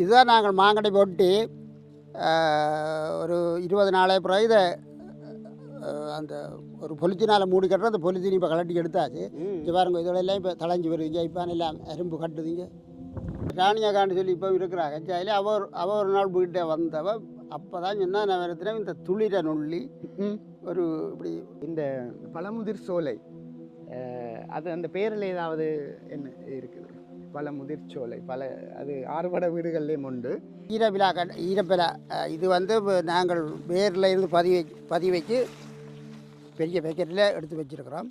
இதுதான் நாங்கள் மாங்கடை போட்டு ஒரு இருபது நாளே பிறகு இதை அந்த ஒரு பொலித்தினால் மூடி கட்டுற அந்த பொலித்தீன் இப்போ கலட்டி எடுத்தாச்சு. இங்கே பாருங்க இதெல்லாம் இப்போ தளைஞ்சு வருதுங்க இப்போ எல்லாம் எறும்பு கட்டுதுங்க. ராணியாக்கான்னு சொல்லி இப்போ இருக்கிறாங்க. ஜாயில அவர் அவ ஒரு நாள் வீட்டை வந்தவ அப்போ தான் சொன்னா நான் இந்த துளிரை நுள்ளி ம். ஒரு இப்படி இந்த பழமுதிர் சோலை அது அந்த பேரில் ஏதாவது என்ன இருக்குது? பழமுதிர் சோலை பல அது ஆறுபட வீடுகள்லேயும் உண்டு. ஈரவிழா கட் ஈரப்பிலா இது வந்து நாங்கள் வேரில் இருந்து பதிவு வை- பதிவு வச்சு பெரிய பேக்கெட்டில் எடுத்து வச்சிருக்கிறோம்.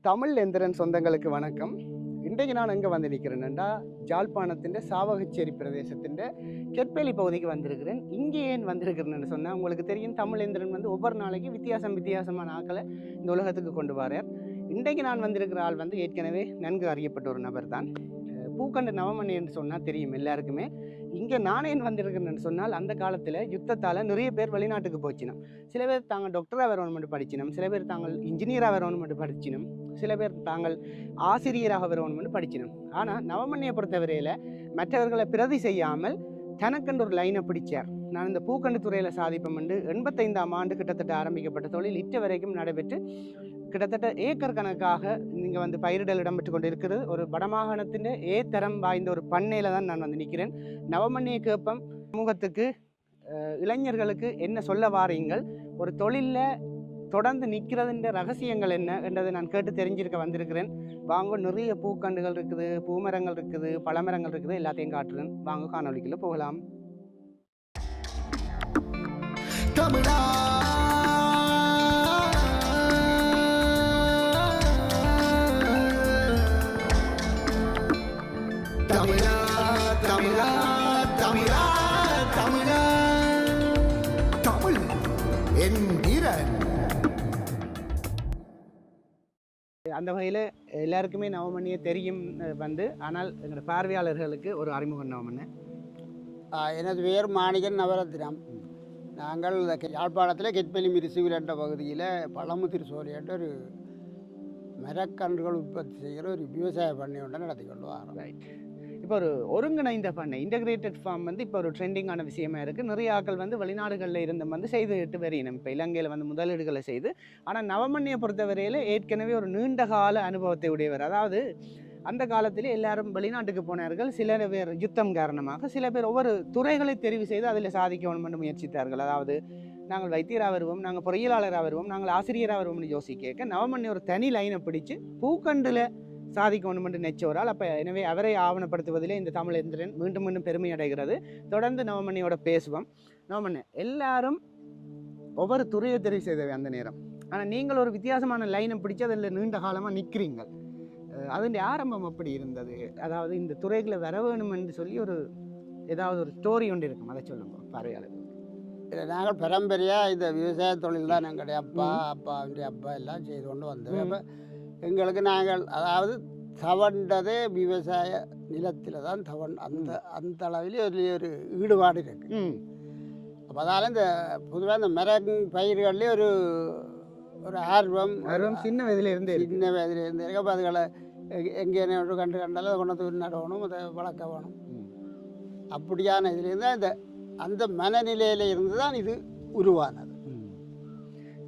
தமிழ் எந்திரன் சொந்தங்களுக்கு வணக்கம். இன்றைக்கு நான் எங்கே வந்து நிற்கிறேன்னா ஜாழ்ப்பாணத்தின் சாவகச்சேரி பிரதேசத்தின் கெற்பேலி பகுதிக்கு வந்திருக்கிறேன். இங்கே ஏன் வந்திருக்கிறேன்னு சொன்னால் உங்களுக்கு தெரியும் தமிழ் எந்திரன் வந்து ஒவ்வொரு நாளைக்கு வித்தியாசம் வித்தியாசமான ஆட்களை இந்த உலகத்துக்கு கொண்டு வரார். இன்றைக்கு நான் வந்திருக்கிற ஆள் வந்து ஏற்கனவே நன்கு அறியப்பட்ட ஒரு நபர் தான் பூக்கண்ட பூக்கண்டு நவமணி என்று சொன்னால் தெரியும் எல்லாருக்குமே. இங்கே நாணயம் வந்திருக்கிறேன்னு சொன்னால் அந்த காலத்தில் யுத்தத்தால் நிறைய பேர் வெளிநாட்டுக்கு போச்சினோம். சில பேர் தாங்கள் டாக்டராக வரணும்னு படிச்சினோம் சில பேர் தாங்கள் இன்ஜினியராக வரணும்னு படிச்சினோம் சில பேர் தாங்கள் ஆசிரியராக வரணும்னு படிச்சினோம். ஆனால் நவமணியை பொறுத்தவரையில் மற்றவர்களை பிரதி செய்யாமல் தனக்கென்று ஒரு லைனை பிடிச்சார். நான் இந்த பூக்கண்டு துறையில் சாதிப்போம் என்று எண்பத்தைந்தாம் ஆண்டு கிட்டத்தட்ட ஆரம்பிக்கப்பட்ட தொழில் இட்ட வரைக்கும் நடைபெற்று கிட்டத்தட்ட ஏக்கர் கணக்காக நீங்கள் வந்து பயிரிடல் இடம்பெற்று கொண்டு இருக்கிறது ஒரு வடமாகாணத்தின் ஏ தரம் வாய்ந்த ஒரு பண்ணையில் தான் நான் வந்து நிற்கிறேன். நவமணிய கேப்பம் சமூகத்துக்கு இளைஞர்களுக்கு என்ன சொல்ல வாரீங்கள்? ஒரு தொழிலில் தொடர்ந்து நிற்கிறதுன்ற ரகசியங்கள் என்ன என்றதை நான் கேட்டு தெரிஞ்சிருக்க வந்திருக்கிறேன். வாங்க நிறைய பூக்கண்டுகள் இருக்குது பூமரங்கள் இருக்குது பழமரங்கள் இருக்குது எல்லாத்தையும் காட்டுறேன். வாங்க காணொலிக்குள்ளே போகலாம். தமிழா தமிழா தமிழா தமிழா. தமிழ் என்கிறன் அந்த வகையில் எல்லாருக்குமே நவமணியை தெரியும் வந்து. ஆனால் எங்களோட பார்வையாளர்களுக்கு ஒரு அறிமுகம் நவமண்ண. எனது பேர் மாணிகன் நவரத்தினம் நாங்கள் யாழ்ப்பாணத்தில் கெட்பெலி மிரிசுவில் என்ற பகுதியில் பழமுதிர் சோலை என்ற ஒரு மரக்கன்றுகள் உற்பத்தி செய்கிற ஒரு விவசாய பண்ணை ஒன்றை நடத்தி கொண்டு வரோம். ரைட் இப்போ ஒரு ஒருங்கிணைந்த பண்ணை இன்டகிரேட்டட் ஃபார்ம் வந்து இப்போ ஒரு ட்ரெண்டிங்கான விஷயமா இருக்குது நிறைய ஆட்கள் வந்து வெளிநாடுகளில் இருந்து வந்து செய்துட்டு வரையணும் இப்போ இலங்கையில் வந்து முதலீடுகளை செய்து ஆனால் நவமண்ணியை பொறுத்தவரையில் ஏற்கனவே ஒரு நீண்ட கால அனுபவத்தை உடையவர். அதாவது அந்த காலத்தில் எல்லாரும் வெளிநாட்டுக்கு போனார்கள். சில பேர் யுத்தம் காரணமாக சில பேர் ஒவ்வொரு துறைகளை தெரிவு செய்து அதில் சாதிக்கணும் என்று முயற்சித்தார்கள். அதாவது நாங்கள் வைத்தியராக வருவோம் நாங்கள் பொறியியலாளராக வருவோம் நாங்கள் ஆசிரியராக வருவோம்னு யோசிக்க நவமண்ணி ஒரு தனி லைனை பிடிச்சு பூக்கண்டில் சாதிக்கணும் என்று நெச்சோரால் அப்போ எனவே அவரை ஆவணப்படுத்துவதிலே இந்த தமிழ் எந்திரன் மீண்டும் மீண்டும் பெருமை அடைகிறது. தொடர்ந்து நவமணியோட பேசுவோம். நவமணி எல்லாரும் ஒவ்வொரு துறையை தெரிவு செய்தவை அந்த நேரம். ஆனால் நீங்கள் ஒரு வித்தியாசமான லைனை பிடிச்சு அதில் நீண்ட காலமாக நிற்கிறீங்க அதன் ஆரம்பம் அப்படி இருந்தது. அதாவது இந்த துறைகளை வர வேணும் என்று சொல்லி ஒரு ஏதாவது ஒரு ஸ்டோரி ஒன்று இருக்கும். அதை சொல்லுங்க பார்வையாளர். இல்லை நாங்கள் பரம்பரையாக இந்த விவசாய தொழில் தான் எங்களுடைய அப்பா அப்பா அவருடைய அப்பா எல்லாம் செய்து கொண்டு வந்தோம். அப்போ எங்களுக்கு நாங்கள் அதாவது தவண்டதே விவசாய நிலத்தில் தான் தவண் அந்த அந்த அளவிலே ஒரு ஒரு ஈடுபாடு இருக்குது ம். அப்போ அதால் இந்த பொதுவாக இந்த மரம் பயிர்கள்லேயே ஒரு ஒரு ஆர்வம் ஆர்வம் சின்ன வயதில இருந்தே இருக்கு. சின்ன வயதில் இருந்து இருக்கு. அப்போ அதுகளை எங்க- ஒரு கண்டு கண்டாலும் அதை கொண்டு நடணும் அதை வளர்க்க வேணும். அப்படியான இதுலேருந்து தான் இந்த அந்த மனநிலையில் இருந்து தான் இது உருவானது.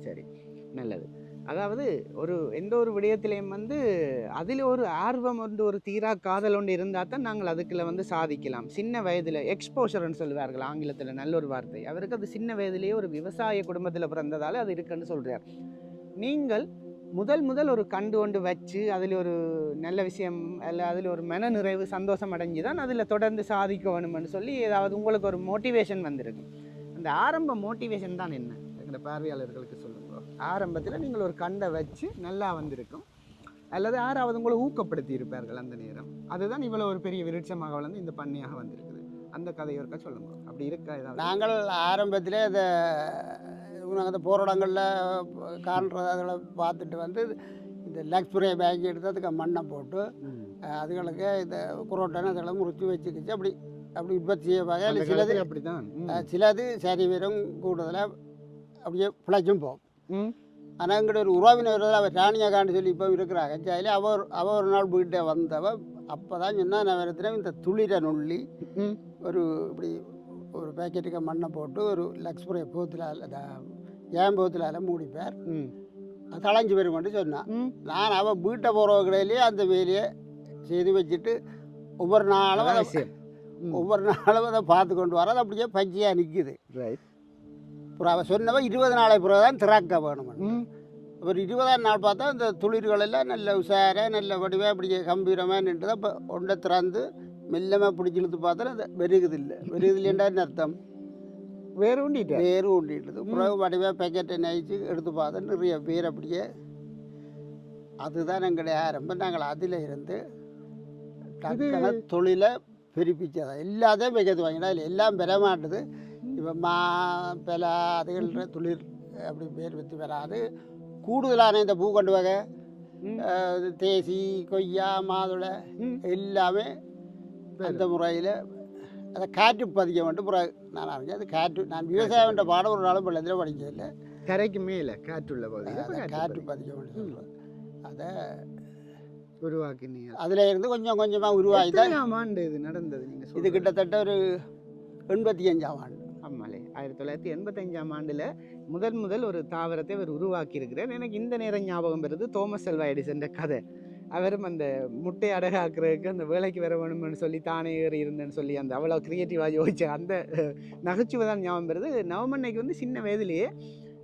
சரி. நல்லது. அதாவது ஒரு எந்த ஒரு விடயத்திலையும் வந்து அதில் ஒரு ஆர்வம் ஒன்று ஒரு தீரா காதல் ஒன்று இருந்தால் தான் நாங்கள் அதுக்குள்ள வந்து சாதிக்கலாம். சின்ன வயதில் எக்ஸ்போஷர்னு சொல்லுவார்கள் ஆங்கிலத்தில் நல்ல ஒரு வார்த்தை. அவருக்கு அது சின்ன வயதிலேயே ஒரு விவசாய குடும்பத்தில் பிறந்ததால் அது இருக்குன்னு சொல்கிறார் நீங்கள் முதல் முதல் ஒரு கண்டு கொண்டு வச்சு அதில் ஒரு நல்ல விஷயம் இல்லை அதில் ஒரு மன நிறைவு சந்தோஷம் அடைஞ்சு தான் அதில் தொடர்ந்து சாதிக்க வேணும்னு சொல்லி ஏதாவது உங்களுக்கு ஒரு மோட்டிவேஷன் வந்திருக்கு. அந்த ஆரம்ப மோட்டிவேஷன் தான் என்ன? எங்களோட பார்வையாளர்களுக்கு சொல்லுங்கள் ஆரம்பத்தில் நீங்கள் ஒரு கண்டை வச்சு நல்லா வந்திருக்கும். அல்லது யாராவது உங்களை ஊக்கப்படுத்தி இருப்பார்கள் அந்த நேரம். அதுதான் இவ்வளோ ஒரு பெரிய விருட்சமாக வளர்ந்து இந்த பண்ணையாக வந்திருக்குது. அந்த கதையை இருக்கா சொல்லுங்க. அப்படி இருக்கா ஏதாவது? நாங்கள் ஆரம்பத்திலே நாங்கள் அந்த போராட்டங்களில் காண்றது அதில் பார்த்துட்டு வந்து இந்த லக்ஸ்புரே பேக்கி எடுத்து அதுக்கு மண்ணை போட்டு அதுகளுக்கு இந்த குரோட்டனை அதெல்லாம் முறிச்சு வச்சுக்கிச்சு. அப்படி அப்படி உற்பத்தி செய்ய வகையில் சிலது ம். அஹ், சிலது சரி வெறும் கூடுதலாக அப்படியே பிழைச்சும் போகும். ம். ஆனால் எங்கிட்ட ஒரு உறவினர் அவர் ராணியாக்கான்னு சொல்லி இப்போ இருக்கிறாங்க. ஜாயில அவர் அவ ஒரு நாள் வீட்டை வந்தவ அப்போ தான் சொன்னால் நான் இந்த துளிரை நுள்ளி ம். ஒரு இப்படி ஒரு பேக்கெட்டுக்கு மண்ணை போட்டு ஒரு லக்ஸ்புரை போத்தில் ஏன் போத்தில் மூடிப்பார். அது தளைஞ்சு வருமென்று சொன்னான் நான் அவன் வீட்டை போகிற கடையிலேயே அந்த வேலையை செய்து வச்சுட்டு ஒவ்வொரு நாளும் அதை. ஒவ்வொரு நாளும் அதை பார்த்து கொண்டு வர அது அப்படியே பச்சையாக நிற்குது ரைட் அவன் சொன்னவன் இருபது நாளை பிறகு தான் திறக்க வேணும்னு ம். ஒரு இருபதாம் நாள் பார்த்தா இந்த துளிர்கள் எல்லாம் நல்ல உஷாராக நல்ல வடிவாக அப்படி கம்பீரமாக நின்று தான் இப்போ ஒன்றை திறந்து மெல்லமாக பிடிச்சி இழுத்து பார்த்தா அது வெறுகுது இல்லை. வெறுகுது இல்லைன்றான்னு அர்த்தம்? வேறு உண்டிட்ட? வேறு ஊண்டிட்டுது பிறகு வடிவாக பேக்கெட்டை நைச்சு எடுத்து பார்த்தா நிறைய பேர் அப்படியே அதுதான் எங்களுடைய ஆரம்பம். நாங்கள் அதில் இருந்து டக்குன தொழிலை பெருப்பிச்சதா. எல்லாத்தையும் வைக்கிறது வாங்கினா இல்லை எல்லாம் பெற மாட்டுது. இப்போ மா பெல அதுகள் துளிர் அப்படி பேர் வித்து வராது கூடுதலான இந்த பூ கொண்டு வகை தேசி கொய்யா மாதுளை. எல்லாமே அந்த முறையில் அதை காற்று பதிக்க மட்டும் பிறகு நான் அறிஞ்சேன். அது காற்று நான் விவசாயம்ன்ற பாடம் ஒரு நாளும் பள்ளத்தில் படிச்சதில்லை கரைக்கு மேலே காற்றுள்ள இப்ப காற்று பதிக்க வேண்டியது அதை உருவாக்கினீங்க அதில் இருந்து கொஞ்சம் கொஞ்சமாக உருவாகி தான் ஆண்டு இது நடந்தது நீங்க இது? கிட்டத்தட்ட ஒரு எண்பத்தி அஞ்சாம் ஆண்டு. ஆமாலே. ஆயிரத்தி தொள்ளாயிரத்தி எண்பத்தஞ்சாம் ஆண்டில் முதல் முதல் ஒரு தாவரத்தை அவர் உருவாக்கியிருக்கிறார். எனக்கு இந்த நேரம் ஞாபகம் பெறுது தோமஸ் செல்வா எடிசன் கதை. அவரும் அந்த முட்டை அடகாக்குறதுக்கு அந்த வேலைக்கு வர வேணும்னு சொல்லி தானே ஏறி இருந்தேன்னு சொல்லி அந்த அவ்வளோ க்ரியேட்டிவாக யோசிச்ச அந்த நகைச்சுவை தான் ஞாபகம் பெறுது நவமன்னைக்கு வந்து சின்ன வயதிலேயே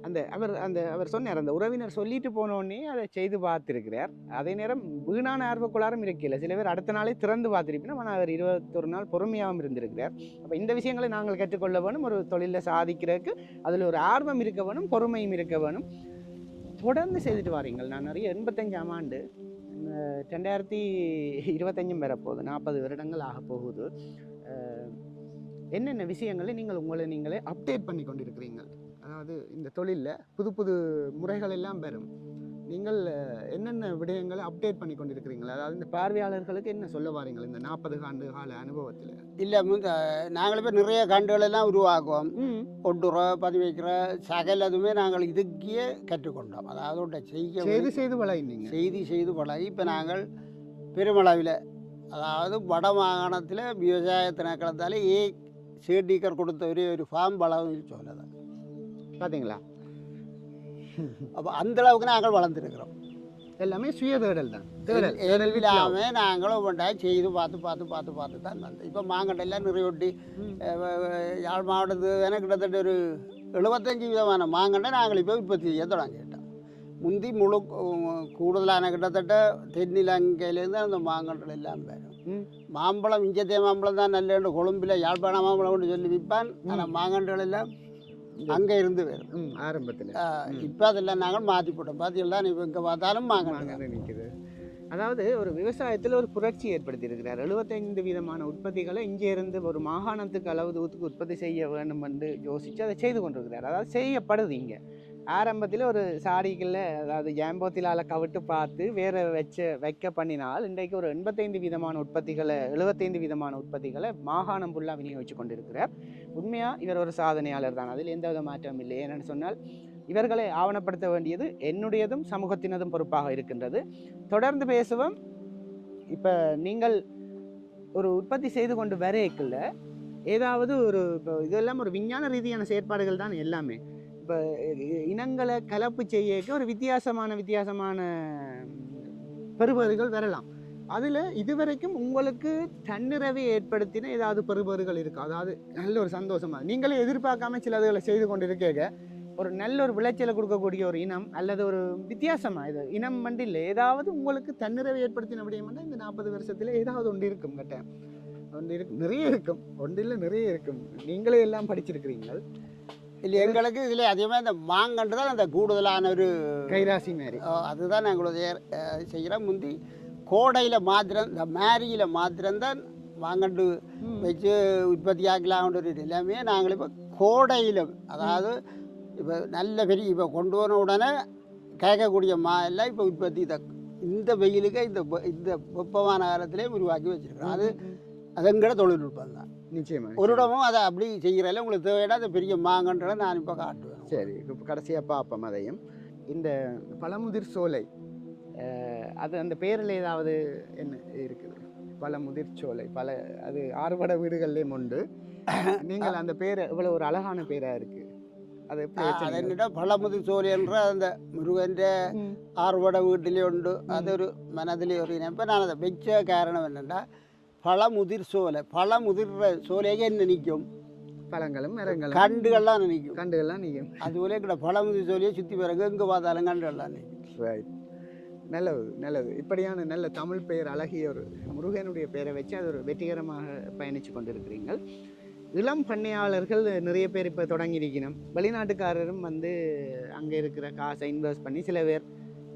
அந்த அவர் அந்த அவர் சொன்னார் அந்த உறவினர் சொல்லிட்டு போனோடனே அதை செய்து பார்த்துருக்கிறார். அதே நேரம் வீணான ஆர்வக்குள்ளாரும் இருக்கல சில பேர் அடுத்த நாளே திறந்து பார்த்துருப்பினா ஆனால் அவர் இருபத்தொரு நாள் பொறுமையாகவும் இருந்திருக்கிறார். அப்போ இந்த விஷயங்களை நாங்கள் கற்றுக்கொள்ள வேணும் ஒரு தொழிலில் சாதிக்கிறதுக்கு அதில் ஒரு ஆர்வம் இருக்க வேணும் பொறுமையும் இருக்க வேணும். தொடர்ந்து செய்துட்டு வாரீங்கள். நான் நிறைய எண்பத்தஞ்சாம் ஆண்டு ரெண்டாயிரத்தி இருபத்தஞ்சும் வரப்போகுது நாற்பது வருடங்கள் ஆக போகுது. என்னென்ன விஷயங்களை நீங்கள் உங்களை நீங்களே அப்டேட் பண்ணி கொண்டிருக்கிறீங்க அதாவது இந்த தொழிலில் புது புது முறைகள் எல்லாம் பெறும். நீங்கள் என்னென்ன விடயங்களை அப்டேட் பண்ணி கொண்டிருக்கிறீங்களா அதாவது இந்த பார்வையாளர்களுக்கு என்ன சொல்ல வாரீங்கள் இந்த நாற்பது ஆண்டு கால அனுபவத்தில்? இல்லை முந்த நாங்கள் இப்போ நிறைய கண்டுகள் எல்லாம் உருவாக்குவோம். ம். ஒட்டுற பதிவைக்கிற சகலதுமே நாங்கள் இதுக்கே கற்றுக்கொண்டோம். அதாவது ஒன்றை செய்ய செய்து செய்து வளைந்தீங்க. செய்தி செய்து பழகி இப்போ நாங்கள் பெருமளவில் அதாவது வட மாகாணத்தில் விவசாய ஏ சேட்டீக்கர் கொடுத்த ஒரே ஒரு ஃபார்ம் வளம் சொன்னது பாத்தீங்களா? அப்போ அந்த அளவுக்கு நாங்கள் வளர்ந்துருக்கிறோம். எல்லாமே சுய தேடல் தான். தேடல். தேடல் விழா இல்லாமல் நாங்களும் ஒன்றா செய்து பார்த்து பார்த்து பார்த்து பார்த்து தான் வந்தோம். இப்போ மாங்கண்டெல்லாம் நிறையொட்டி. யாழ் மாவட்டத்து எனக்கு கிட்டத்தட்ட ஒரு எழுபத்தஞ்சு விதமான மாங்கண்டை நாங்கள் இப்போ உற்பத்தி செய்ய தொடங்கிட்டோம். முந்தி முழு கூடுதலான கிட்டத்தட்ட தென்னிலங்கையிலேருந்து அந்த மாங்கண்டல் எல்லாம் வரும். மாம்பழம் இஞ்சத்தே மாம்பழம் தான் நல்ல கொழும்பில் யாழ்ப்பாண மாம்பழம்னு சொல்லி விற்பான். ஆனால் மாங்கண்டல் எல்லாம் அங்கே இருந்து வரும் ஆரம்பத்தில். இப்போ அதெல்லாம் நாங்கள் மாற்றி போட்டோம். பார்த்தீங்களா இப்போ இங்கே பார்த்தாலும் மாங்கண்டல் நிற்குது அதாவது ஒரு விவசாயத்தில் ஒரு புரட்சி ஏற்படுத்தி இருக்கிறார் எழுபத்தைந்து விதமான உற்பத்திகளை இங்கே இருந்து ஒரு மாகாணத்துக்கு அளவு தூரத்துக்கு உற்பத்தி செய்ய வேண்டும் என்று யோசித்து அதை செய்து கொண்டிருக்கிறார். அதாவது செய்யப்படுது இங்கே. ஆரம்பத்தில் ஒரு சாரிகளில் அதாவது ஏம்போத்திலால் கவிட்டு பார்த்து வேற வச்ச வைக்க பண்ணினால் இன்றைக்கு ஒரு எண்பத்தைந்து விதமான உற்பத்திகளை எழுபத்தைந்து விதமான உற்பத்திகளை மாகாணம் ஃபுல்லாக விநியோகிச்சு கொண்டிருக்கிறார். உண்மையாக இவர் ஒரு சாதனையாளர் தான். அதில் எந்த வித மாற்றமும் இல்லை. ஏன்னு சொன்னால் இவர்களை ஆவணப்படுத்த வேண்டியது என்னுடையதும் சமூகத்தினதும் பொறுப்பாக இருக்கின்றது. தொடர்ந்து பேசுவோம். இப்போ நீங்கள் ஒரு உற்பத்தி செய்து கொண்டு வரேக்குள்ள ஏதாவது ஒரு இப்போ இதெல்லாம் ஒரு விஞ்ஞான ரீதியான செயற்பாடுகள் தான் எல்லாமே. இப்போ இனங்களை கலப்பு செய்யக்க ஒரு வித்தியாசமான வித்தியாசமான பெறுபேறுகள் வரலாம். அதில் இதுவரைக்கும் உங்களுக்கு தன்னிறவை ஏற்படுத்தின ஏதாவது பெறுபேறுகள் இருக்கும் அதாவது நல்ல ஒரு சந்தோஷமா. நீங்களே எதிர்பார்க்காம சிலதுகளை செய்து கொண்டு இருக்கேங்க ஒரு நல்ல ஒரு விளைச்சலை கொடுக்கக்கூடிய ஒரு இனம் அல்லது ஒரு வித்தியாசமாக இது இனம் மண்டு இல்லை. ஏதாவது உங்களுக்கு தன்னிறவை ஏற்படுத்தின விடயம்னா இந்த நாற்பது வருஷத்தில் ஏதாவது ஒன்று இருக்கும் கட்டேன். ஒன்று இருக்கு நிறைய இருக்கும். ஒன்றில் நிறைய இருக்கும். நீங்களே எல்லாம் படிச்சிருக்கிறீங்கள் இல்லை எங்களுக்கு இதில் அதிகமாக இந்த மாங்கன்று தான் அந்த கூடுதலான ஒரு கைராசி மாதிரி. அதுதான் நாங்கள் செய்கிறோம் முந்தி கோடையில் மாத்திரம் இந்த மேரியில் மாத்திரம்தான் மாங்கண்டு வச்சு உற்பத்தி ஆக்கலாம்ன்ற நிலைமையை நாங்கள் இப்போ கோடையில் அதாவது இப்போ நல்ல பெரிய இப்போ கொண்டு வர உடனே கேட்கக்கூடிய மா எல்லாம் இப்போ உற்பத்தி இந்த வெயிலுக்கு இந்த இந்த வெப்பமான காலத்திலே உருவாக்கி வச்சிருக்கிறோம். அது அதுங்கிற தொழில்நுட்பம் தான் நிச்சயமா ஒரு இடமும் அதை அப்படி செய்கிறதில்ல உங்களுக்கு தேவையான அதை பெரிய மாங்கன்றதை நான் இப்போ காட்டுவேன். சரி இப்போ கடைசியாக பார்ப்போம் அதையும். இந்த பழமுதிர் சோலை அது அந்த பேரில் ஏதாவது என்ன இருக்குது? பழமுதிர் சோலை பல அது ஆறுபட வீடுகள்லேயும் உண்டு. நீங்கள் அந்த பேர் இவ்வளோ ஒரு அழகான பேராக இருக்குது அது என்னிட பழமுதிர் சோலை என்ற அந்த முருகൻ്റെ ആർവട വീട്ടിലുണ്ട് അതൊരു മനസ്സിൽ എറിയുന്നത് അപ്പോൾ அதை വെച്ച காரணம் என்னென்னா பழமுதிர் சோலை பழமுதிர்ற சோலைக்கு என்ன நிற்கும்? பழங்களும் மரங்களும். கண்டுகள்லாம் நிற்கும். கண்டுகள்லாம் நீங்க அதுபோல கிட்ட பழமுதிர் சோலையை சுற்றி பிறகு எங்கே பார்த்தாலும் கண்டுகள்லாம் நிற்கும். ரைட் நல்லது நல்லது. இப்படியான நல்ல தமிழ் பெயர் அழகிய ஒரு முருகனுடைய பெயரை வச்சு அது ஒரு வெற்றிகரமாக பயணித்து கொண்டிருக்கிறீர்கள். இளம் பண்ணையாளர்கள் நிறைய பேர் இப்போ தொடங்கியிருக்கணும். வெளிநாட்டுக்காரரும் வந்து அங்கே இருக்கிற காசை இன்வெஸ்ட் பண்ணி சில பேர்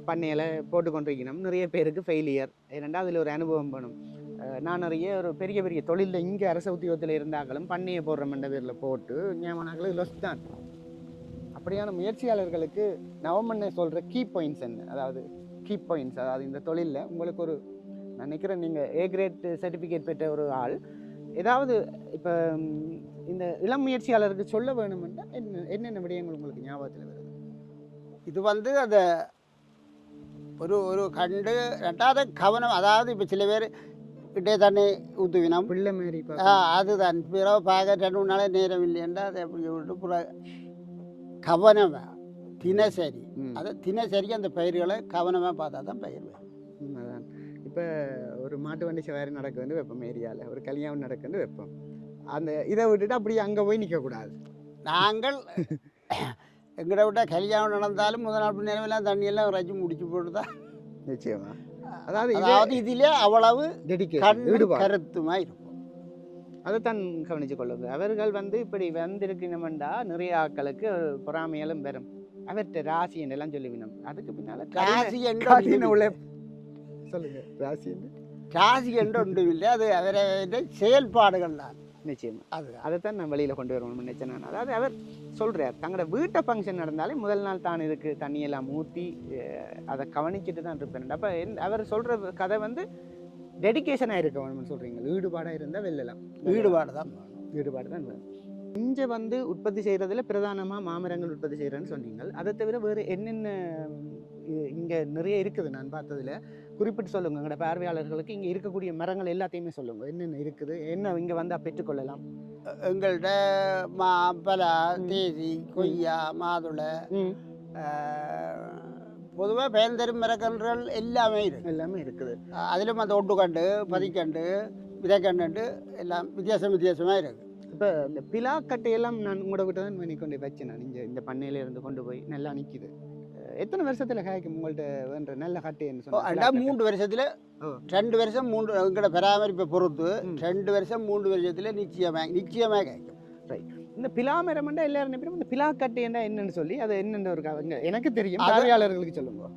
பண்ணையில் போட்டு கொண்டிருக்கணும். நிறைய பேருக்கு ஃபெயிலியர் ஏனெண்டா அதில் ஒரு அனுபவம் அஹ் நான் நிறைய ஒரு பெரிய பெரிய தொழிலில் இங்கே அரச உத்தியோகத்தில் இருந்தாங்களும் பண்ணையை போடுற மண்ட பேரில் போட்டு ஞாபகங்களும் லொஸ் தான் அப்படியான முயற்சியாளர்களுக்கு நவமண்ணை சொல்கிற கீ பாயிண்ட்ஸ் என்ன? அதாவது கீ பாயிண்ட்ஸ் அதாவது இந்த தொழிலில் உங்களுக்கு ஒரு நான் நினைக்கிறேன் நீங்கள் ஏ கிரேட் சர்டிஃபிகேட் பெற்ற ஒரு ஆள் ஏதாவது இப்போ இந்த இளம் முயற்சியாளருக்கு சொல்ல வேணுமென்றா என்ன என்னென்ன விடயங்கள் உங்களுக்கு ஞாபகத்தில் வருது? இது வந்து அதை ஒரு ஒரு கண்டு ரெண்டாவது கவனம் அதாவது இப்போ சில பேர் கிட்டே தண்ணி ஊற்றுவினம் பிள்ளை மாரி ஆ அதுதான். பிறகு பார்க்க ரெண்டு மூணு நாளே நேரம் இல்லையண்டா அதை அப்படி விட்டு புற கவனம் தினசரி. அதை தினசரிக்கு அந்த பயிர்களை கவனமாக பார்த்தா தான் பயிர். உண்மைதான். இப்போ ஒரு மாட்டு வண்டி சவாரி நடக்க வந்து வைப்போம் ஏரியாவில் ஒரு கல்யாணம் நடக்க வந்து வைப்போம். அந்த இதை விட்டுட்டு அப்படியே அங்கே போய் நிற்கக்கூடாது நாங்கள் எங்கட விட்ட கல்யாணம் நடந்தாலும் முதல் நாள் நேரமெல்லாம் தண்ணியெல்லாம் இறைச்சி முடிச்சு போட்டு தான் நிச்சயமா. அதாவது அதாவது இதிலே அவ்வளவு டெடிக்கேஷன் கண் ஈடுபாடு கருத்துமா இருக்கும். அதைத்தான் கவனிச்சு கொள்ளுங்க அவர்கள் வந்து இப்படி வந்திருக்கணுமெண்டா நிறைய ஆட்களுக்கு பொறாமையாலும் வரும் அவர்கிட்ட ராசி என்றெல்லாம் சொல்லுவினோம் அதுக்கு பின்னால ராசி என்று. உழைப்பு சொல்லுங்க ராசி ராசி என்று ஒன்றுமில்லை அது அவரை செயல்பாடுகள் தான் நிச்சயமா. அது அதைத்தான் நான் வெளியில் கொண்டு வரணும்னு நினைச்சேன் நான் அதாவது அவர் சொல்றார் தங்களோட வீட்டை ஃபங்க்ஷன் நடந்தாலே முதல் நாள் தான் இதுக்கு தண்ணியெல்லாம் ஊற்றி அதை கவனிச்சுட்டு தான் இருப்பேன் அப்போ அவர் சொல்ற கதை வந்து டெடிகேஷனாக இருக்க வேணும்னு சொல்றீங்க. ஈடுபாடாக இருந்தால் வெல்லலாம். ஈடுபாடு தான். ஈடுபாடு தான் இங்கே வந்து உற்பத்தி செய்கிறதுல பிரதானமாக மாமரங்கள் உற்பத்தி செய்கிறேன்னு சொன்னீங்க அதை தவிர வேறு என்னென்ன இங்கே நிறைய இருக்குது நான் பார்த்ததுல. குறிப்பிட்டு சொல்லுங்க. எங்களோட பார்வையாளர்களுக்கு இங்கே இருக்கக்கூடிய மரங்கள் எல்லாத்தையுமே சொல்லுங்க. என்னென்ன இருக்குது? என்ன இங்கே வந்தால் பெற்றுக்கொள்ளலாம்? எங்கள்கிட்ட மா பலா. தேசி கொய்யா மாதுளை பொதுவாக பயன்தரும் மரக்கன்றுகள் எல்லாமே இருக்கு எல்லாமே இருக்குது. அதிலும் அந்த ஒட்டுக்கண்டு பதிக்கண்டு விதைக்கண்டு எல்லாம் வித்தியாசம் வித்தியாசமாக இருக்கு இப்போ இந்த பிலாக்கட்டையெல்லாம் நான் உங்களோட விட்டு தான் பண்ணி கொண்டு வச்சேன் நான். இங்கே இந்த பண்ணையில இருந்து கொண்டு போய் நல்லா நிற்கிது எத்தனை வருஷத்தில் காய்க்கும் உங்கள்கிட்ட வேண்ட நல்ல கட்டைன்னு ஓ, அண்டா சொன்னா மூன்று வருஷத்தில். ரெண்டு வருஷம் மூன்று எங்கட பராமரிப்பை பொறுத்து. ரெண்டு வருஷம் மூன்று வருஷத்தில் நிச்சயமாக நிச்சயமாக கிடைக்கும் இந்த பிலாமரம்ண்டா எல்லாரும் நினைப்போம் இந்த பிலாக்கட்டைன்னா என்னன்னு சொல்லி அது என்னென்ன ஒரு எனக்கு தெரியும். பார்வையாளர்களுக்கு சொல்லுங்க.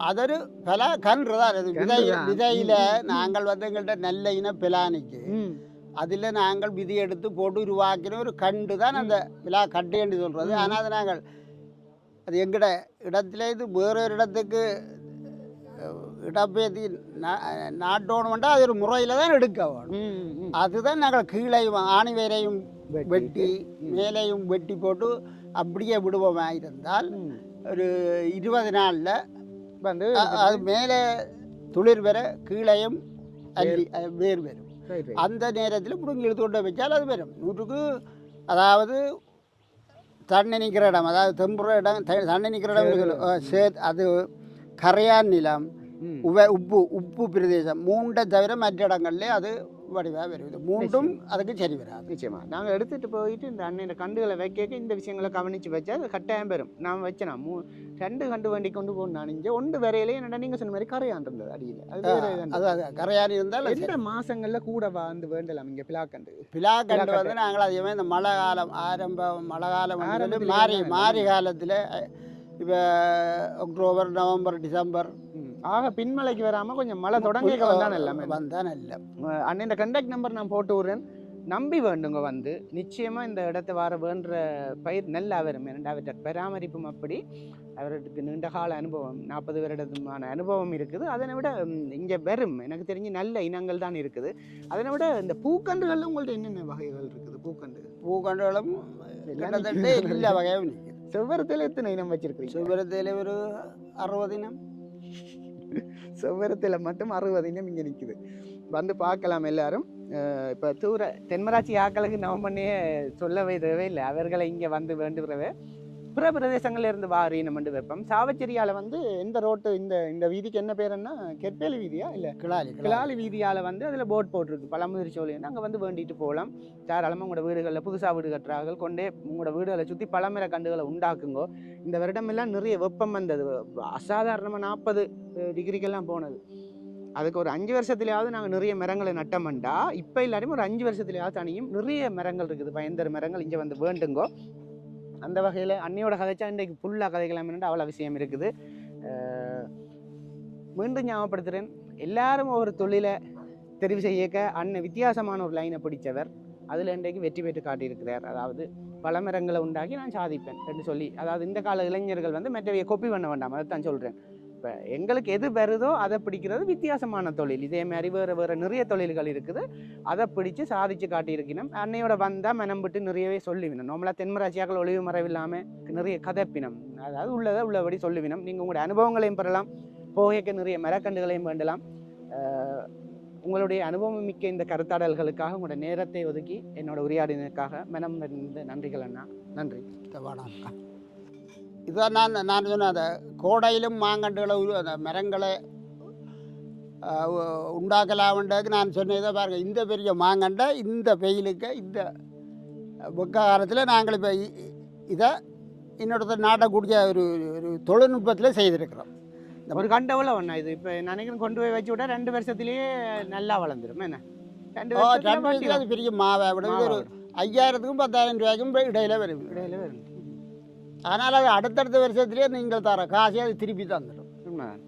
அதொரு பலா கன்று தான். அது விதை கன்றுதான். விதையில். நாங்கள் வந்து எங்கள்கிட்ட நல்ல இன பிலானிக்கு அதில் நாங்கள் விதி எடுத்து போட்டு உருவாக்கின ஒரு கண்டு தான் அந்த விழா கட்டு என்று சொல்கிறது. ஆனால் அது நாங்கள் அது எங்கட இடத்துல இது வேற ஒரு இடத்துக்கு நா- நாட்டோணுமெண்டா அது ஒரு முறையில் தான் எடுக்க வேணும். அதுதான் நாங்கள் கீழையும் ஆணி வேரையும் வெட்டி. மேலேயும் வெட்டி போட்டு அப்படியே விடுவோமா இருந்தால். ஒரு இருபது நாளில் வந்து அது மேலே துளிர் வர கீழையும் அள்ளி வேர் வரும். அந்த நேரத்தில் பிடுங்கி இழுத்து கொண்டு வச்சால் அது வரும். நூற்றுக்கு அதாவது தண்ணி நிற்கிற இடம் அதாவது தெம்புற இடம் தண்ணி நிற்கிற இடம் சே அது கரையான் நிலம். உவ உப்பு உப்பு பிரதேசம் மூண்டை தவிர மற்ற இடங்கள்ல அது வடிவாக வரும் இது மூண்டும் அதுக்கு சரி வராது. நிச்சயமா. நாங்க எடுத்துட்டு போயிட்டு இந்த அண்ணன் கண்டுகளை வைக்க இந்த விஷயங்களை கவனிச்சு வச்சா அது கட்டாயம் பெறும் நான் வச்சேனா மூ ரெண்டு கண்டு வண்டி கொண்டு போகணும் நான் இங்கே ஒன்று வரையிலே என்னடா நீங்க சொன்ன மாதிரி கரையான் இருந்தது அடியில். அது. அது கரையான் இருந்தால் எந்த மாசங்கள்ல கூட வந்து வேண்டலாம் இங்க பிளாக்கண்டு? பிலா கண்டு பிலாக்கட்டை. வந்து நாங்கள் அதிகமாக இந்த மழை காலம் ஆரம்பம் மழை காலம் மாறி மாறி காலத்தில் இப்போ அக்டோபர் நவம்பர் டிசம்பர் ஆக பின்மலைக்கு வராம கொஞ்சம் மழை தொடங்கி வந்தான் எல்லாமே. வந்தால் நல்ல அண்ணன் இந்த கண்டாக்ட் நம்பர் நான் போட்டு விடுறேன். நம்பி வேண்டுங்க வந்து. நிச்சயமா இந்த இடத்த வர வேண்ட பயிர் நல்லா வரும் அவர்கிட்ட பராமரிப்பும் அப்படி. அவருக்கு நீண்ட கால அனுபவம் நாற்பது வருடமான அனுபவம் இருக்குது. அதனை விட இங்க வரும் எனக்கு தெரிஞ்சு நல்ல இனங்கள் தான் இருக்குது. அதனை விட இந்த பூக்கன்றுகள்ல உங்கள்ட்ட என்னென்ன வகைகள் இருக்குது? பூக்கன்று. கிட்டத்தட்ட எல்லா வகையும் செவ்வரத்தில் எத்தனை இனம் வச்சிருக்கீங்க சுவரத்தில் ஒரு அறுபது இனம். செவ்வரத்தில் மட்டும் அறுபது இனம் இங்கே நிற்குது வந்து பார்க்கலாம் எல்லாரும். இப்போ தூர தென்மராட்சி ஆக்களுக்கு நவம்பண்ணே சொல்லவே தேவை இல்லை அவர்களை இங்கே வந்து வேண்டுகிறவே பிற பிரதேசங்கள்ல இருந்து வாரீனம் என்று வைப்போம். சாவச்சேரியால வந்து எந்த ரோட்டு இந்த இந்த வீதிக்கு என்ன பேருன்னா கெட்பேலி வீதியா? இல்லை கிளாலி கிளாலி. வீதியால் வந்து அதில் போட் போட்டிருக்கு. பழமுதிர் சோழின்னு அங்கே வந்து வேண்டிட்டு போகலாம் தாராளமாக உங்களோட வீடுகளில் புதுசாக வீடு கட்டுறார்கள். கொண்டே உங்களோட வீடுகளை சுற்றி பழமர கண்டுகளை உண்டாக்குங்கோ. இந்த வருடமெல்லாம் நிறைய வெப்பம் வந்தது. அசாதாரணமாக நாற்பது டிகிரிக்கெல்லாம் போனது. அதுக்கு ஒரு அஞ்சு வருஷத்துலையாவது நாங்கள் நிறைய மரங்களை நட்டோம்டா இப்போ இல்லாட்டியும் ஒரு அஞ்சு வருஷத்துலையாவது தனியும் நிறைய மரங்கள் இருக்குது. பயந்தர மரங்கள் இங்கே வந்து வேண்டுங்கோ. அந்த வகையில் அன்னையோட கதைச்சா இன்றைக்கு ஃபுல்லாக கதைக்கலாம்னு அவ்வளோ விஷயம் இருக்குது. மீண்டும் ஞாபகப்படுத்துகிறேன் எல்லாரும் ஒரு தொழிலை தெரிவு செய்யக்க அண்ணன் வித்தியாசமான ஒரு லைனை பிடித்தவர். அதில் இன்றைக்கு வெற்றி பெற்று காட்டியிருக்கிறார். அதாவது பழமரங்களை உண்டாக்கி நான் சாதிப்பேன் என்று சொல்லி அதாவது இந்த கால இளைஞர்கள் வந்து மற்றவையை கொப்பி பண்ண வேண்டாம். அதை தான் சொல்கிறேன் இப்போ எங்களுக்கு எது வருதோ அதை பிடிக்கிறது வித்தியாசமான தொழில். இதே மாதிரி வேறு வேறு நிறைய தொழில்கள் இருக்குது. அதை பிடிச்சு சாதிச்சு காட்டியிருக்கணும். அன்னையோட வந்தால் மனம் விட்டு நிறையவே சொல்லுவினம் நம்மளா தென்மராட்சியாக்கள் ஒளிவு மறைவில்லாமல் நிறைய கதைப்பினம். அதாவது உள்ளதை உள்ளபடி சொல்லிவினம் நீங்கள் உங்களுடைய அனுபவங்களையும் பெறலாம். போகைக்கு நிறைய மரக்கண்டுகளையும் வேண்டலாம். உங்களுடைய அனுபவம் மிக்க இந்த கருத்தாடல்களுக்காக உங்களோட நேரத்தை ஒதுக்கி என்னோட உரையாடினதுக்காக மனம் நன்றிகள் அண்ணா. நன்றி. வணக்கம் இதுதான் நான் நான் சொன்ன அந்த கோடையிலும் மாங்கன்றுகளை உரு அந்த மரங்களை உண்டாக்கலாம்ன்றதுக்கு நான் சொன்னதை பாருங்க இந்த பெரிய மாங்கண்டை இந்த வெயிலுக்கு இந்த வெக்க காலத்தில் நாங்கள் இப்போ இதை இன்னொருத்தர் நாட்டக்கூடிய ஒரு ஒரு தொழில்நுட்பத்தில் செய்திருக்கிறோம். ஒரு கண்டவுல ஒண்ணா இது. இப்போ நினைக்கிறேன் கொண்டு போய் வச்சு விட்டா ரெண்டு வருஷத்துலயே நல்லா வளர்ந்துரும். என்ன? ரெண்டு அது பெரிய மாவை விட ஒரு ஐயாயிரத்துக்கும் பத்தாயிரம் ரூபாய்க்கும் இடையில வரும். இடையில வரும். அதனால் அது அடுத்தடுத்த வருஷத்துலேயே நீங்கள் தர காசை அது திருப்பி தந்துடும். உண்மைதான்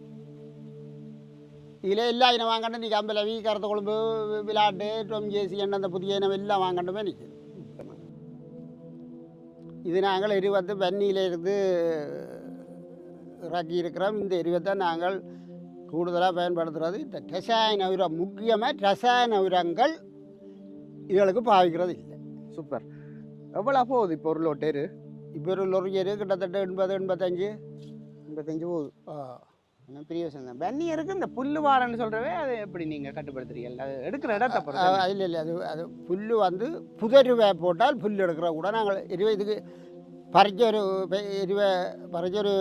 இதில் எல்லா இனம் வாங்கணும் நீ கம்பலவி கருத்த குழம்பு விளாட்டு டொம் ஜேசி எண்ணெய் அந்த புதிய இனம் எல்லாம் வாங்கணுமே நிற்குது இது நாங்கள் இருபத்து வன்னியிலிருந்து இறக்கி இருக்கிறோம். இந்த எரிவத்தை நாங்கள் கூடுதலாக பயன்படுத்துகிறது இந்த ரசாயன உரம் முக்கியமாக ரசாயன உரங்கள் இதுகளுக்கு பாவிக்கிறது இல்லை சூப்பர். எவ்வளோ போகுது இப்போ ஒரு லோட்டேரு இப்போ ஒரு லொரியரு கிட்டத்தட்ட எண்பது எண்பத்தஞ்சு. எண்பத்தஞ்சு போகுது. ஆ, பெரிய விஷயம் தான். பன்னியருக்கு இந்த புல்லு வாரன்னு சொல்றவே அது எப்படி நீங்க கட்டுப்படுத்துறீங்க? அது எடுக்கிற இடத்த பொறுத்து இல்லை இல்லை அது அது புல் வந்து புதருவை போட்டால் புல் எடுக்கிற கூட நாங்கள் இருபது இதுக்கு பறிச்ச ஒரு இருவை பறிச்ச ஒரு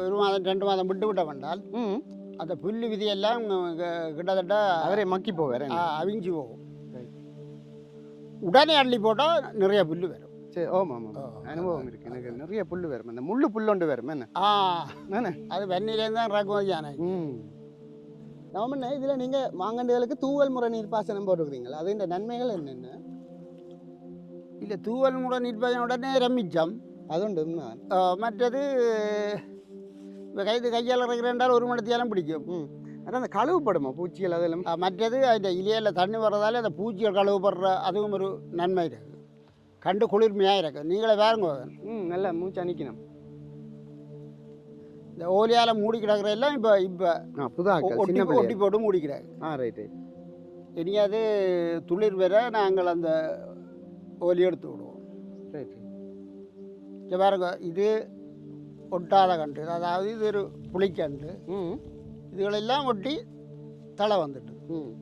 ஒரு மாதம் ரெண்டு மாதம் விட்டு விட்ட ம். அந்த புல் விதியெல்லாம் கிட்டத்தட்ட அவரே மக்கி போவார் அவிஞ்சு போகும். உடனே அள்ளி போட்டால் நிறைய புல் வரும். சரி ஆமாம் ஆ. அனுபவம் இருக்கு. எனக்கு நிறைய புல்லு வரும் அந்த முள்ளு புல்லொண்டு வரும் என்ன? ஆ. அது வெந்நிலேருந்து தான் இறக்குமதி ஆனது ம். நாம இதில் நீங்கள் மாங்கண்டுகளுக்கு தூவல் முறை நீர்ப்பாசனம் போட்டுக்கிறீங்களா அது இந்த நன்மைகள் என்னென்ன? இல்லை தூவல் முறை நிற்பதன் உடனே ரமிச்சம். அது உண்டு உண்மை. ஆ, மற்றது இப்போ கைது கையால் இறக்குறேன்றால் ஒரு மணத்தியாலும் பிடிக்கும். ம். அதான் அந்த கழுவுப்படுமா பூச்சிகள் அதெல்லாம்? மற்றது அந்த இலையில் தண்ணி வர்றதால அந்த பூச்சிகள் கழுவுப்படுற அதுவும் ஒரு நன்மை. இருக்குது கண்டு குளிர்மையாக இருக்குது நீங்களே பாருங்க. ம் நல்லா மூச்சு அணிக்கணும் இந்த ஓலியால் மூடி கிடக்குற எல்லாம் இப்போ இப்போ ஆ புதாக்கள் ஒட்டி ஒட்டி போட்டு மூடி கிடக்கு ஆ ரைட் ரைட் இனியாவது துளிர் வர நாங்கள் அந்த ஓலி எடுத்து விடுவோம். ரைட் இங்க பாருங்க இது ஒட்டாத கண்டு. அதாவது இது ஒரு புளிக்கண்டு. ம். இதுகளெல்லாம் ஒட்டி தலை வந்துட்டு. ம்.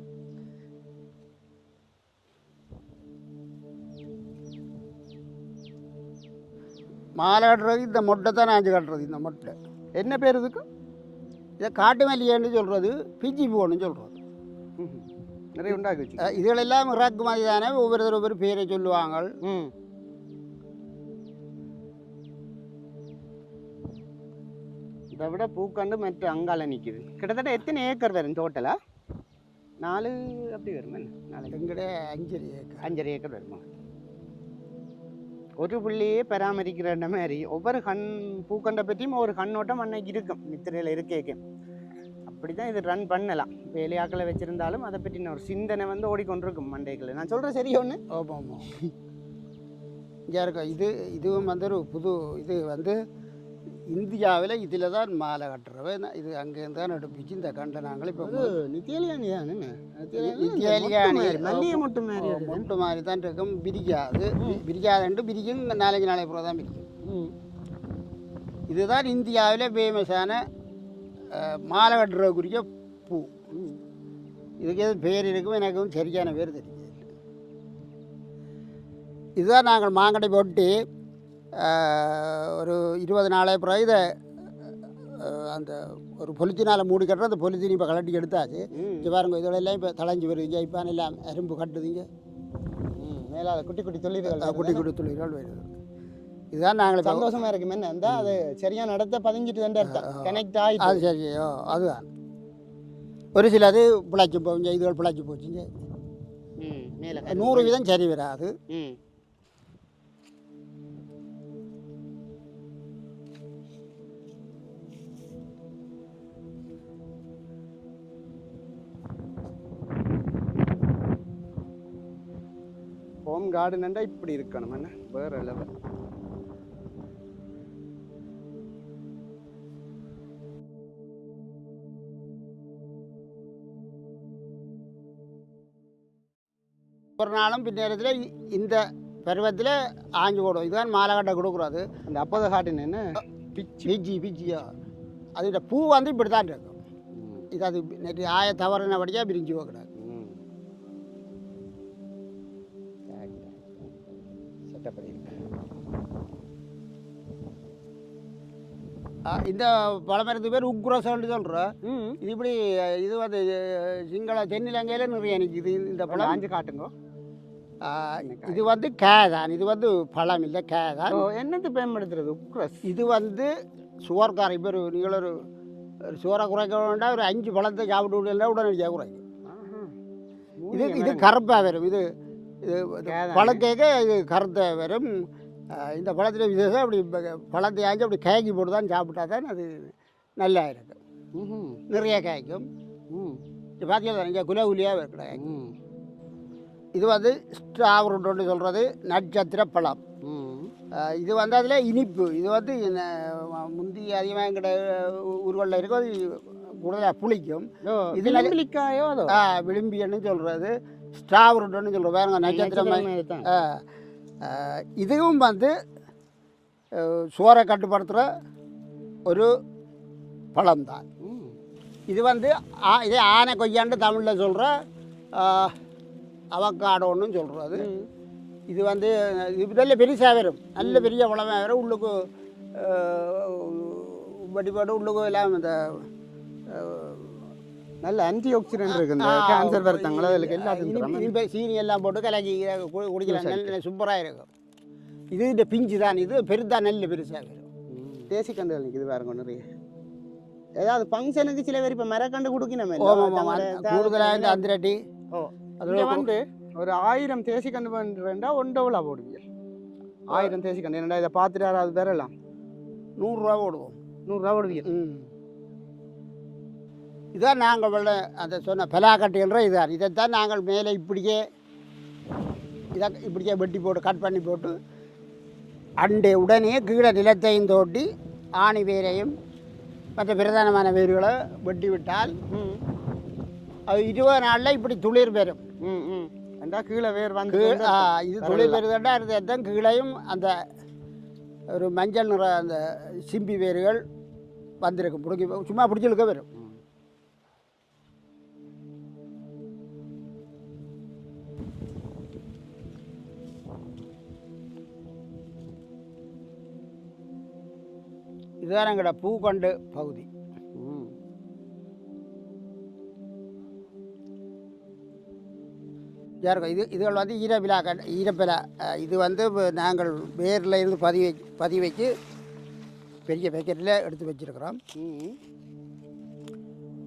மாலை கட்டுறது இந்த மொட்டை தான் நாஞ்சு கட்டுறது இந்த மொட்டை. என்ன பேர் இதுக்கு? இதை காட்டு மல்லிகைன்னு சொல்கிறது பிஜி போன்னு சொல்கிறது நிறைய உண்டாக்கி வச்சு இதுகளெல்லாம் இறக்குமதி தானே ஒவ்வொருத்தர் ஒவ்வொரு பேரை சொல்லுவாங்க இதை விட பூக்கண்டு மற்ற அங்கால நிற்கிது கிட்டத்தட்ட எத்தனை ஏக்கர் வரும் டோட்டலா நாலு அப்படி வரும் நாலு. எங்கடே அஞ்சரி ஏக்கர். அஞ்சரை ஏக்கர் வருமா? ஒரு புள்ளியே பராமரிக்கிற மாதிரி ஒவ்வொரு கண் பூக்கண்டை பற்றியும் ஒரு கண்ணோட்டம் அன்னைக்கு இருக்கும் நித்திரையில் இருக்கேக்கு. அப்படி தான் இது ரன் பண்ணலாம். வேலையாக்களை வச்சுருந்தாலும் அதை பற்றின ஒரு சிந்தனை வந்து ஓடிக்கொண்டிருக்கும் மண்டைக்குள்ள நான் சொல்கிறேன் சரி ஒன்று ஆமாம் ஆமாம். இங்கே இருக்கும் இது இதுவும் வந்து ஒரு புது இது வந்து இந்தியாவில் இதில் தான் மாலை கட்டுறவை. இது அங்கேருந்து தான் எடுப்பிச்சு இந்த கண்டை நாங்கள் இப்போ நித்தியலியானி தானே நித்தியாலியானி. மல்லிகை மொட்டு மாதிரி. மொட்டு மாதிரி தான் இருக்கும். பிரிக்காது. பிரிக்காதுன்ட்டு பிரிக்கும். நாலஞ்சு நாளைக்கு அப்புறம் தான் பிரிக்கும். இதுதான் இந்தியாவில் ஃபேமஸான மாலை கட்டுறதுக்குரிய பூ. ம். இதுக்கு எதுவும் பேர் இருக்கும்? எனக்கும் சரியான பேர் தெரியுது. இதுதான் நாங்கள் மாங்கடை போட்டு ஒரு இருபது நாளே பிறகு இதை அந்த ஒரு பொலித்தினால் மூடி கட்டுற அந்த பொலித்தீன் இப்போ கலட்டி எடுத்தாச்சு. இங்கே பாருங்க இதெல்லாம் இப்போ தளைஞ்சு வருதுங்க இப்போ எல்லாம் அரும்பு கட்டுதுங்க. ம் மேலே குட்டி குட்டி தொழில்கள் குட்டி குட்டி துளிர்கள் வருது. இதுதான் நாங்கள் இப்போ சந்தோஷமா இருக்கு என்ன இருந்தா அது சரியா நடத்த பதிஞ்சிட்டு தான் அர்த்தம். கனெக்ட் ஆயிட்டு. அது சரியோ அதுதான். ஒரு சிலது பிழைச்சி போகுங்க இதுகள் பிழைச்சி போச்சுங்க. ம் மேலே நூறு வீதம் சரி வராது. ஹோம் கார்டன்டா இப்படி இருக்கணும். என்ன? வேற லெவல் ஒரு நாளும் பின்னேரத்தில் இந்த பருவத்தில் ஆஞ்சு போடும் இதுதான் மாலை கட்ட கொடுக்குறது. அந்த அப்போத கார்டன் என்ன? பிச்சு. பிஜி பிஜியோ அதோட பூ வந்து இப்படி தான் இருக்கும். இது அது நேற்று ஆய தவறுனபடியாக பிரிஞ்சு போகக்கூடாது. ஆ, இந்த பழமரத்து பேர் உக்ரோசம்னு சொல்கிறோம் இது இப்படி இது வந்து சிங்கள தென்னிலங்கையில் நிறைய நிற்கிது இந்த பழம். ஆஞ்சு காட்டுங்க. இது வந்து கே தான் இது வந்து பழம் இல்லை கே தான் என்னது பயன்படுத்துறது உக்ரஸ்? இது வந்து சுவர்காரம் இப்போ ஒரு நீங்கள் ஒரு சுவரை குறைக்க வேண்டாம் ஒரு அஞ்சு பழத்தை சாப்பிட்டு விடல உடனடியாக குறைக்கும். இது இது கருப்பாக வரும். இது இது. பழக்கேக்க இது கருத்தை வரும் இந்த பழத்தில் விசேஷம் அப்படி பழத்தை ஆஞ்சு அப்படி கேக்கி போட்டு தான் சாப்பிட்டா தான் அது நல்லா இருக்கும். நிறைய காய்க்கும் இது பார்த்தீங்கன்னா இங்கே குல குலியாக இருக்கிற ம். இது வந்து ஸ்ட்ராபெர்ரின்னு சொல்கிறது நட்சத்திர பழம். இது வந்து அதில் இனிப்பு. இது வந்து முந்தி அதிகமாக எங்கிட்ட ஊர்களில் இருக்கும் அது கூடுதலாக புளிக்கும். இது இது நல்ல- விளிக்காயோ அதோ? ஆ விளிம்பியன்னு சொல்கிறது ஸ்ட்ராபெர்ரின்னு சொல்கிறோம் பாருங்க நட்சத்திரம் இதுவும் வந்து சுவரை கட்டுப்படுத்துகிற ஒரு பழம்தான். இது வந்து ஆ- இதே ஆனை கொய்யான்னு தமிழில் சொல்கிற அவக்காடோன்னு சொல்கிறது. இது வந்து இது நல்ல பெருசாக வரும் நல்ல பெரிய பழமாக வரும் உள்ளுக்கு வடிபாடு உள்ளுக்கு எல்லாம் இந்த நல்ல ஆன்டி ஆக்சிடென்ட் இருக்கு இந்த கேன்சர் வருத்தாங்களோ அதுக்கு எல்லாத்தையும் இனிப்பு- சீனி எல்லாம் போட்டு கலக்கி குடிக்கலாம். நல்ல சூப்பராக இருக்கும். இது இந்த பிஞ்சு தான். இது பெருதா நல்ல பெருசாக வரும். ம். தேசி கண்டுகள் நிற்குது பாருங்க நிறைய. ஏதாவது ஃபங்க்ஷனுக்கு சில பேர் இப்போ மரக்கண்டு கொடுக்கணுமே. கூடுதலாக இந்த அந்திரட்டி. ஓ. அதோட இங்க வந்து ஒரு ஆயிரம் தேசி கண்டு பண்ணுறா ஒண்டவுலா போடுவீங்க ஆயிரம் தேசி கண்டு என்னடா இதை பார்த்துட்டு யாராவது பெறலாம்? நூறுரூவா போடுவோம். நூறுரூவா போடுவீங்க ம். இதான் நாங்கள் வெள்ள அந்த சொன்ன பலாக்கட்டைன்ற இதுதான் இதைத்தான் நாங்கள் மேலே இப்படியே இதை இப்படியே வெட்டி போட்டு கட் பண்ணி போட்டு அண்டை உடனே கீழே நிலத்தையும் தோட்டி ஆணி வேரையும் மற்ற பிரதானமான வேர்களை வெட்டி விட்டால் அது இருபது நாளில் இப்படி துளிர் பெறும். ம் ம். ரெண்டா கீழே வேர் வந்து இது துளிர் பெறுதண்டா இருந்ததான் கீழையும் அந்த ஒரு மஞ்சள் நிற அந்த சிம்பி வேர்கள் வந்திருக்கும். பிடிக்கி சும்மா பிடிச்சிருக்க வரும். இதுதான் எங்களோட பூக்கொண்டு பகுதி இது இதுகள் வந்து ஈரவிழா கண் ஈரப்பிலா இது வந்து நாங்கள் வேரில் இருந்து பதிவு பதிவு வச்சு பெரிய பேக்கெட்டில் எடுத்து வச்சுருக்கிறோம்.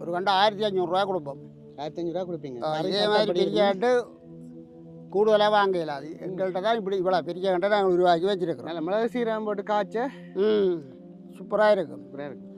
ஒரு கண்டு ஆயிரத்தி அஞ்சூறுரூவா கொடுப்போம். ஆயிரத்தி அஞ்சூறுரூவா கொடுப்பீங்க. சாப்பிட்டா மாதிரி பெரிய ஆண்டு கூடுதலாக வாங்க இயலாது எங்கள்கிட்ட தான் இப்படி இவ்வளோ பெரிய கண்டை நாங்கள் உருவாக்கி வச்சுருக்கிறோம். நல்ல மிளகு சீரகம் போட்டு காய்ச்ச. ம். சூப்பராக இருக்கும் சூப்பராக இருக்கும்